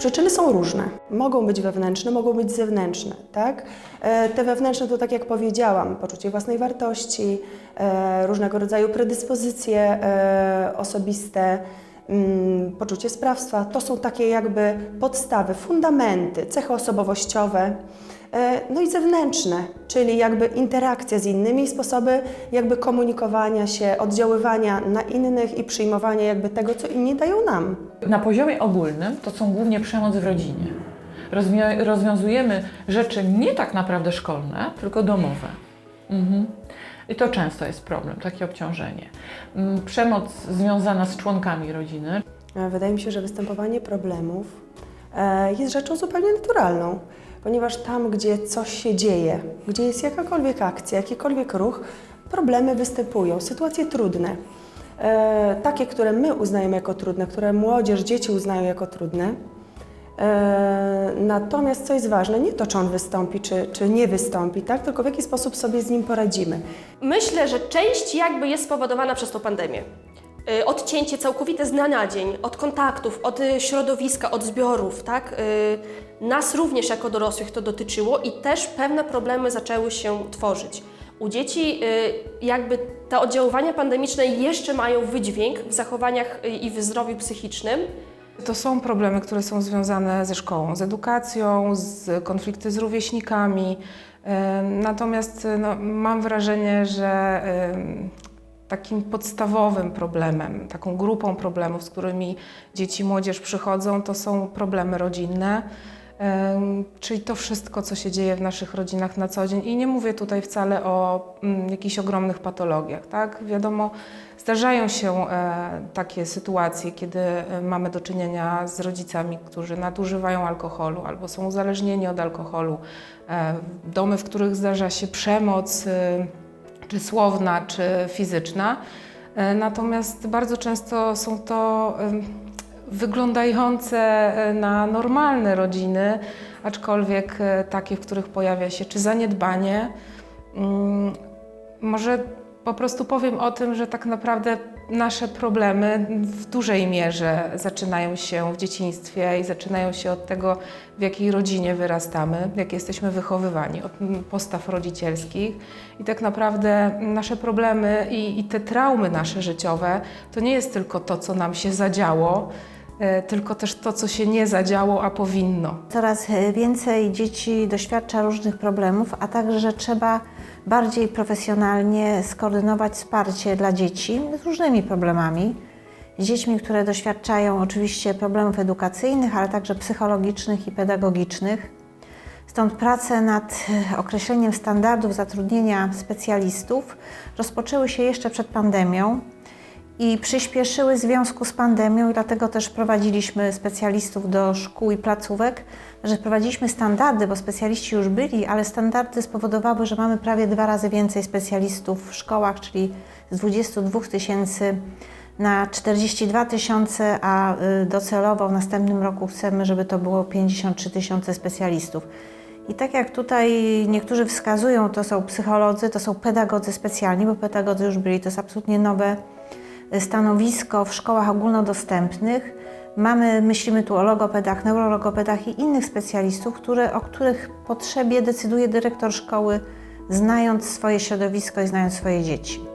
Przyczyny są różne. Mogą być wewnętrzne, mogą być zewnętrzne, tak? E, Te wewnętrzne to tak jak powiedziałam, poczucie własnej wartości, e, różnego rodzaju predyspozycje e, osobiste, mm, poczucie sprawstwa. To są takie jakby podstawy, fundamenty, cechy osobowościowe. E, No i zewnętrzne, czyli jakby interakcja z innymi, sposoby jakby komunikowania się, oddziaływania na innych i przyjmowania jakby tego, co inni dają nam. Na poziomie ogólnym to są głównie przemoc w rodzinie. Rozwiązujemy rzeczy nie tak naprawdę szkolne, tylko domowe. Mhm. I to często jest problem, takie obciążenie. Mm, Przemoc związana z członkami rodziny, E, Wydaje mi się, że występowanie problemów e, jest rzeczą zupełnie naturalną, ponieważ tam, gdzie coś się dzieje, gdzie jest jakakolwiek akcja, jakikolwiek ruch, problemy występują, sytuacje trudne. E, Takie, które my uznajemy jako trudne, które młodzież, dzieci uznają jako trudne. E, Natomiast co jest ważne, nie to, czy on wystąpi, czy, czy nie wystąpi, tak? tylko w jaki sposób sobie z nim poradzimy. Myślę, że część jakby jest spowodowana przez tą pandemię. Y, Odcięcie całkowite z dnia na dzień, od kontaktów, od y, środowiska, od zbiorów, tak? Y, Nas również jako dorosłych to dotyczyło i też pewne problemy zaczęły się tworzyć. U dzieci jakby te oddziaływania pandemiczne jeszcze mają wydźwięk w zachowaniach i w zdrowiu psychicznym. To są problemy, które są związane ze szkołą, z edukacją, z konflikty z rówieśnikami. Natomiast no, mam wrażenie, że takim podstawowym problemem, taką grupą problemów, z którymi dzieci i młodzież przychodzą, to są problemy rodzinne. Czyli to wszystko, co się dzieje w naszych rodzinach na co dzień. I nie mówię tutaj wcale o mm, jakichś ogromnych patologiach. Tak? Wiadomo, zdarzają się e, takie sytuacje, kiedy e, mamy do czynienia z rodzicami, którzy nadużywają alkoholu albo są uzależnieni od alkoholu. E, domy, w których zdarza się przemoc, e, czy słowna, czy fizyczna. E, Natomiast bardzo często są to wyglądające e, na normalne rodziny, aczkolwiek e, takie, w których pojawia się czy zaniedbanie. Mm, Może po prostu powiem o tym, że tak naprawdę nasze problemy w dużej mierze zaczynają się w dzieciństwie i zaczynają się od tego, w jakiej rodzinie wyrastamy, jak jesteśmy wychowywani, od postaw rodzicielskich. I tak naprawdę nasze problemy i, i te traumy nasze życiowe to nie jest tylko to, co nam się zadziało, e, tylko też to, co się nie zadziało, a powinno. Coraz e, więcej dzieci doświadcza różnych problemów, a także trzeba bardziej profesjonalnie skoordynować wsparcie dla dzieci z różnymi problemami. Z dziećmi, które doświadczają oczywiście problemów edukacyjnych, ale także psychologicznych i pedagogicznych. Stąd prace nad e, określeniem standardów zatrudnienia specjalistów rozpoczęły się jeszcze przed pandemią i przyspieszyły w związku z pandemią i dlatego też prowadziliśmy specjalistów do szkół i placówek, że prowadziliśmy standardy, bo specjaliści już byli, ale standardy spowodowały, że mamy prawie dwa razy więcej specjalistów w szkołach, czyli z 22 tysięcy na 42 tysiące, a y, docelowo w następnym roku chcemy, żeby to było 53 tysiące specjalistów. I tak jak tutaj niektórzy wskazują, to są psycholodzy, to są pedagodzy specjalni, bo pedagodzy już byli, to jest absolutnie nowe stanowisko w szkołach ogólnodostępnych. Mamy, myślimy tu o logopedach, neurologopedach i innych specjalistów, które, o których potrzebie decyduje dyrektor szkoły, znając swoje środowisko i znając swoje dzieci.